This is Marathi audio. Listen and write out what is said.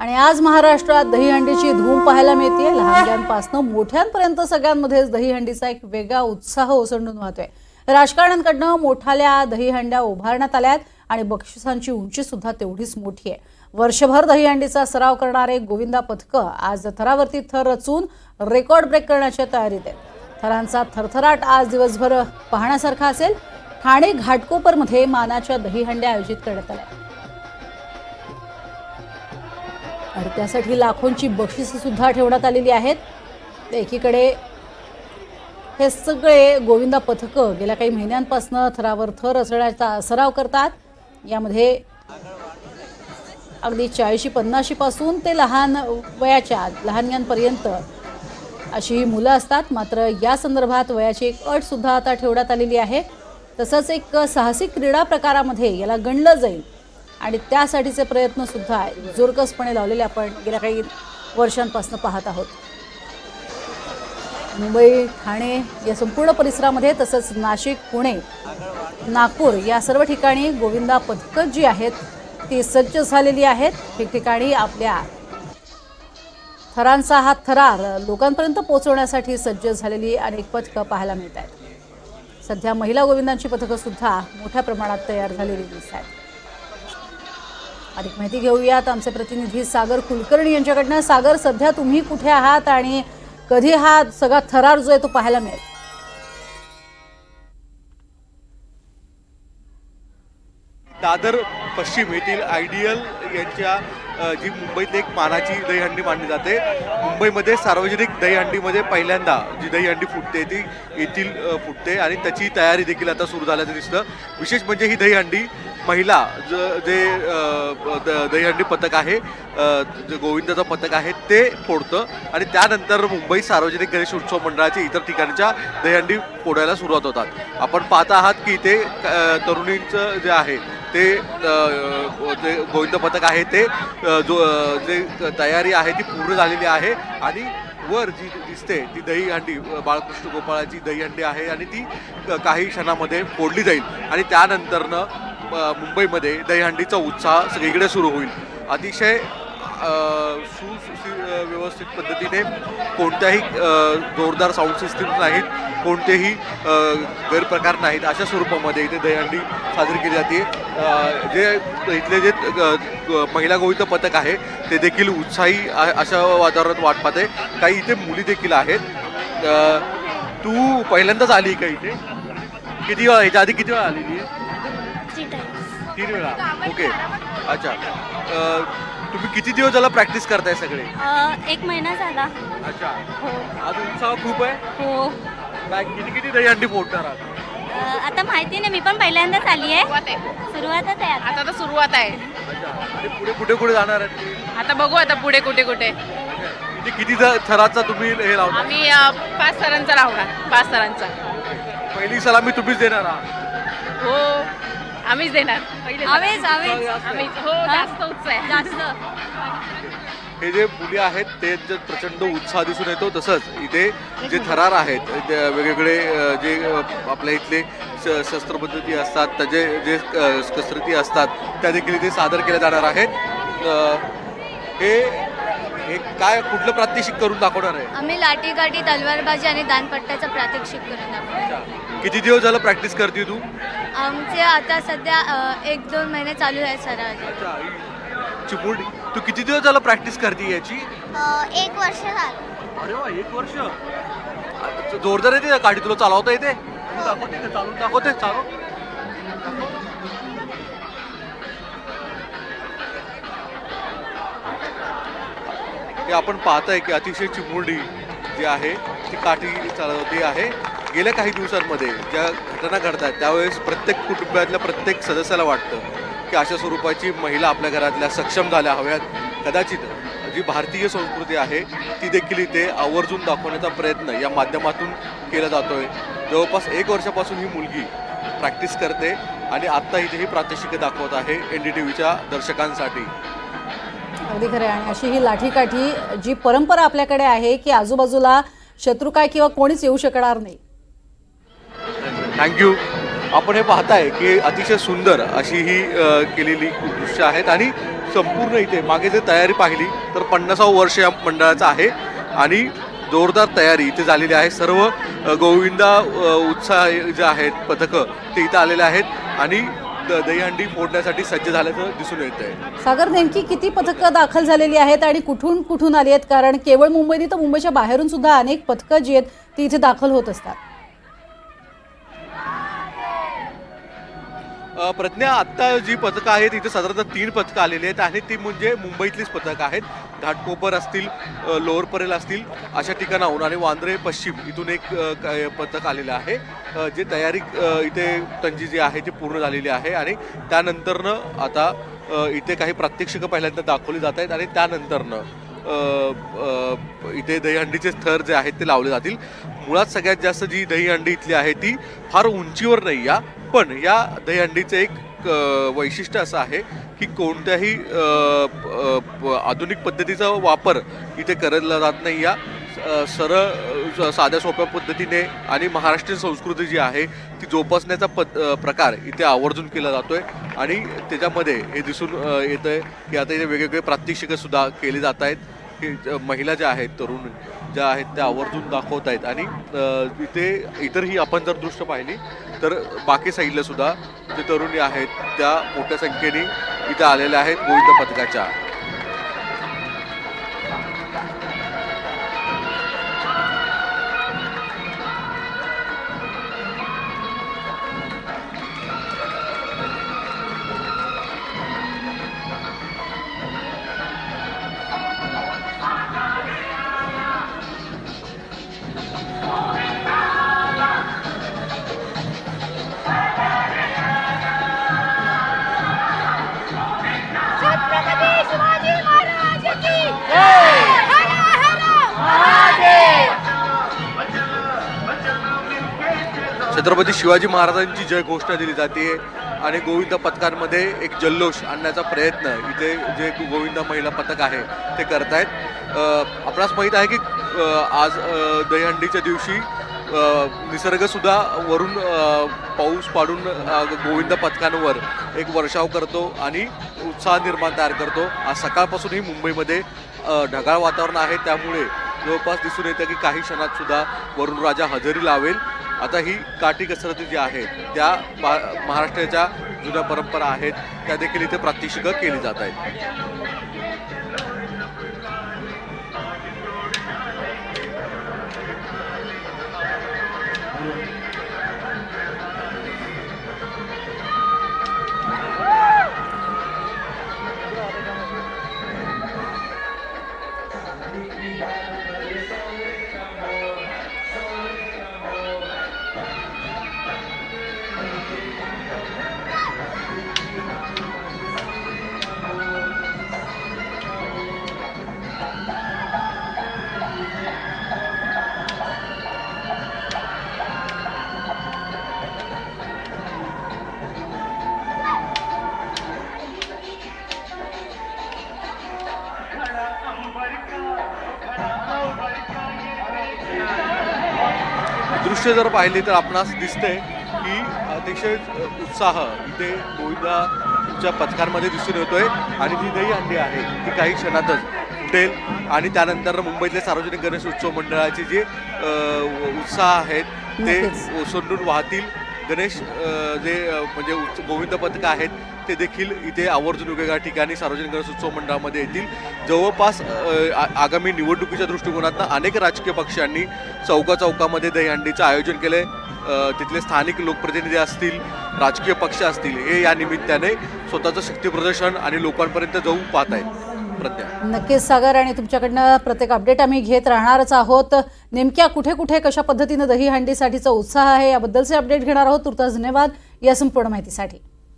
आणि आज महाराष्ट्रात दहीहंडीची धूम पाहायला मिळते लहानग्यांपासनं मोठ्यांपर्यंत सगळ्यांमध्येच दहीहंडीचा एक वेगळा उत्साह ओसंडून वाहतोय. राजकारण्यांकडनं मोठाल्या दहीहंड्या उभारण्यात आल्यात आणि बक्षिसांची उंची सुद्धा तेवढीच मोठी आहे. वर्षभर दहीहंडीचा सराव करणारे गोविंदा पथकं आज थरावरती थर रचून रेकॉर्ड ब्रेक करण्याच्या तयारीत आहेत. थरांचा थरथराट आज दिवसभर पाहण्यासारखा असेल. ठाणे घाटकोपरमध्ये मानाच्या दहीहंड्या आयोजित करण्यात आल्या. आणि त्यासाठी लाखोंची बक्षिसंसुद्धा ठेवण्यात आलेली आहेत. एकीकडे हे सगळे गोविंदा पथकं गेल्या काही महिन्यांपासून थरावर थर असण्याचा सराव करतात. यामध्ये अगदी चाळीशी पन्नाशीपासून ते लहान वयाच्या लहानग्यांपर्यंत अशी ही मुलं असतात. मात्र या संदर्भात वयाची एक अटसुद्धा आता ठेवण्यात आलेली आहे. तसंच एक साहसी क्रीडा प्रकारामध्ये याला गणलं जाईल. आणि त्यासाठीचे प्रयत्नसुद्धा जोरकसपणे लावलेले आपण गेल्या काही वर्षांपासून पाहत आहोत. मुंबई ठाणे या संपूर्ण परिसरामध्ये तसंच नाशिक पुणे नागपूर या सर्व ठिकाणी गोविंदा पथकं जी आहेत ती सज्ज झालेली आहेत. ठिकठिकाणी आपल्या थरांचा हा थरार लोकांपर्यंत पोहोचवण्यासाठी सज्ज झालेली अनेक पथकं पाहायला मिळत आहेत सध्या महिला गोविंदांची पथकंसुद्धा मोठ्या प्रमाणात तयार झालेली दिसत आहेत. अधिक माहिती घेऊयात. आमचे प्रतिनिधी सागर कुलकर्णी यांच्याकडनं. सागर सध्या तुम्ही कुठे आहात आणि कधी हा सगळा थरार जो आहे तो पाहायला मिळेल? दादर पश्चिम येथील आयडियल यांच्या जी मुंबईत एक मानाची दहीहंडी मानली जाते. मुंबईमध्ये सार्वजनिक दहीहंडीमध्ये पहिल्यांदा जी दहीहंडी फुटते ती येथील फुटते आणि त्याची तयारी देखील आता सुरू झाल्याचं दिसतं. विशेष म्हणजे ही दहीहंडी महिला ज जे द- दहीहंडी पथक आहे जे गोविंदाचं पथक आहे ते फोडतं. आणि त्यानंतर मुंबई सार्वजनिक गणेश उत्सव मंडळाच्या इतर ठिकाणच्या दहीहंडी फोडायला सुरुवात होतात. आपण पाहत आहात की ते तरुणींचं जे आहे ते जे गोविंद पथक आहे ते जो जे तयारी आहे ती पूर्ण झालेली आहे. आणि वर जी दिसते ती दहीहंडी बाळकृष्ण गोपाळाची दहीहंडी आहे आणि ती काही क्षणामध्ये फोडली जाईल. आणि त्यानंतरनं मुंबईमध्ये दहीहंडीचा उत्साह सगळीकडे सुरू होईल. अतिशय अ, व्यवस्थित पद्धतीने कोणत्याही जोरदार साऊंड सिस्टीम नाहीत कोणतेही गैरप्रकार नाहीत. अशा स्वरूपामध्ये इथे दहीहंडी साजरी केली जाते. जे इथले जे ग- महिला गोविंद पथक आहे ते देखील उत्साही अशा वातावरणात वाट पाहते. काही इथे मुली देखील आहेत. तू पहिल्यांदाच आली का इथे? किती वेळा याच्या आधी किती वेळा आलेली आहे? तीन वेळा. ओके. अच्छा. अ, तुम्ही किती दिवस झाला प्रॅक्टिस करताय सगळे? एक महिना झाला. अच्छा. हो. आज उत्साह खूप आहे? हो. काय किती किती दहीहंडी फोडणार आहात अ, आता माहिती नाही मी पण पहिल्यांदाच आली आहे. सुरुवातच आहे आता. आता तर सुरुवात आहे. अच्छा. आणि पुढे कुठे कुठे जाणार आहेत? आता बघू आता पुढे कुठे कुठे. किती किती ज- थराचा तुम्ही हे लावता आम्ही अ, पाच सरांचा लावणार. पाच सरांचा पहिली सलामी तुम्हीच देणार आहात? हो. आम्हीच देणार. पहिले आम्हीच, आम्हीच. आम्हीच. हो जास्त उत्साह आहे. जास्त. हे जे मुली आहेत ते जे प्रचंड उत्साह दिसून येतो तसंच इथे जे थरार आहेत ते वेगवेगळे अ, जे अ, आपल्या इथले श- शस्त्र पद्धती असतात त्याचे जे अ, कसरती असतात त्या देखील इथे सादर केल्या जाणार आहेत. अ, हे हे काय कुठलं प्रात्यक्षिक करून दाखवणार आहे? आम्ही लाठी काठी तलवारबाजी आणि दानपट्ट्याचं प्रात्यक्षिक करून दाखवतो किती दिवस झालं प्रॅक्टिस करते तू? आमचे आता सध्या अ, एक दोन महिने चालू आहे सराव ही चिमुरडी तू किती दिवस झालं प्रॅक्टिस करते याची? एक वर्ष झालं. अरे वा एक वर्ष? आता जोरदार येते का गाडी तुला चालवता येते? तू दाखवते का चालून दाखवते चालव. हे आपण पाहताय की अतिशय चिमुरडी जी आहे ती काठी चालवती आहे. गेल्या काही दिवसांमध्ये ज्या घटना घडतात त्यावेळेस प्रत्येक कुटुंबातल्या प्रत्येक सदस्याला वाटतं की अशा स्वरूपाची महिला आपल्या घरातल्या सक्षम झाल्या हव्यात. कदाचित जी भारतीय संस्कृती आहे ती देखील इथे आवर्जून दाखवण्याचा प्रयत्न या माध्यमातून केला जातोय. जवळपास एक वर्षापासून ही मुलगी प्रॅक्टिस करते आणि आत्ता इथे ही प्रात्यक्षिकं दाखवत आहे एन डी टी व्हीच्या दर्शकांसाठी. अगदी खरं आहे. आणि अशी ही लाठीकाठी जी परंपरा आपल्याकडे आहे की आजूबाजूला शत्रू काय किंवा कोणीच येऊ शकणार नाही. थँक्यू आपण हे पाहताय की अतिशय सुंदर अशी ही केलेली दृश्य आहेत आणि संपूर्ण इथे मागे जर तयारी पाहिली तर पन्नासावं वर्ष या मंडळाचं आहे आणि जोरदार तयारी इथे झालेली आहे. सर्व गोविंदा उत्साह जे आहेत पथकं ते इथं आलेले आहेत आणि दहीहंडी फोडण्यासाठी सज्ज झाल्याचं दिसून येत आहे सागर नेमकी किती पथकं दाखल झालेली आहेत आणि कुठून कुठून आली आहेत? कारण केवळ मुंबईने तर मुंबईच्या बाहेरून सुद्धा अनेक पथकं जी आहेत ती इथे दाखल होत असतात. प्रज्ञा आत्ता जी पथकं आहेत इथे साधारणतः तीन पथकं आलेली आहेत आणि ती म्हणजे मुंबईतलीच पथकं आहेत. घाटकोपर असतील लोअर परेल असतील अशा ठिकाणाहून आणि वांद्रे पश्चिम इथून एक पथक आलेलं आहे. जे तयारी इथे त्यांची जी आहे ती पूर्ण झालेली आहे आणि त्यानंतरनं आता इथे काही प्रात्यक्षिकं पहिल्यांदा दाखवली जात आहेत आणि त्यानंतरनं इथे दहीहंडीचे थर जे आहेत ते लावले जातील. मुळात सगळ्यात जास्त जी दहीहंडी इथली आहे ती फार उंचीवर नाही या पण या दहीहंडीचं एक वैशिष्ट्य असं आहे की कोणत्याही प- आधुनिक पद्धतीचा वापर इथे करला जात नाही या. सरळ साध्या सोप्या पद्धतीने आणि महाराष्ट्रीयन संस्कृती जी आहे ती जोपासण्याचा पद प्रकार इथे आवर्जून केला जातोय आणि त्याच्यामध्ये हे दिसून येतं आहे की आता इथे वेगवेगळे प्रात्यक्षिकंसुद्धा केले केली जात आहेत. की महिला ज्या आहेत तरुण ज्या आहेत त्या आवर्जून दाखवत आहेत. आणि इथे इतरही आपण जर दृश्य पाहिली तर बाकी साईडला सुद्धा जे तरुणी आहेत त्या मोठ्या संख्येने इथे आलेल्या आहेत गोविंद पथकाच्या छत्रपती शिवाजी महाराजांची जय घोषणा दिली जाते आणि गोविंद पथकांमध्ये एक जल्लोष आणण्याचा प्रयत्न इथे जे गोविंद महिला पथक आहे ते करतायत. आहेत आपणास माहीत आहे की आज दहीहंडीच्या दिवशी निसर्गसुद्धा वरून पाऊस पाडून गोविंद पथकांवर एक वर्षाव करतो आणि उत्साह निर्माण तयार करतो. आज सकाळपासूनही मुंबईमध्ये ढगाळ वातावरण आहे. त्यामुळे जवळपास दिसून येतं की काही क्षणात सुद्धा वरुण राजा हजेरी लावेल. आता ही काठी कसरती जी आहेत त्या महाराष्ट्राच्या जुन्या परंपरा आहेत त्या देखील इथे प्रात्यक्षिकं केली जात आहेत. दृश्य जर पाहिले तर आपणास दिसतंय की अतिशय उत्साह इथे गोविंदाच्या पथकांमध्ये दिसून येतोय आणि जी दही अंडी आहे. ती काही क्षणातच फुटेल. आणि त्यानंतर मुंबईतले सार्वजनिक गणेश उत्सव मंडळाचे जे उत्साह आहेत ते. ओसंडून वाहतील. गणेश जे म्हणजे गोविंद पथक आहेत ते देखील इथे आवर्जून वेगवेगळ्या ठिकाणी सार्वजनिक गणेश उत्सव मंडळामध्ये येतील. जवळपास आ- आगामी निवडणुकीच्या दृष्टिकोनातून अनेक राजकीय पक्षांनी चौका चौकामध्ये दहीहंडीचं आयोजन केलं आहे तिथले स्थानिक लोकप्रतिनिधी असतील राजकीय पक्ष असतील हे या निमित्ताने स्वतःचं शक्तीप्रदर्शन आणि लोकांपर्यंत जाऊ पाहत आहेत नक्कीच सागर आणि तुमच्याकडनं प्रत्येक अपडेट आम्ही घेत राहणारच आहोत. नेमक्या कुठे कुठे कशा पद्धतीनं दहीहंडीसाठीचा उत्साह आहे याबद्दलचे अपडेट घेणार आहोत. तुर्तास धन्यवाद या संपूर्ण माहितीसाठी.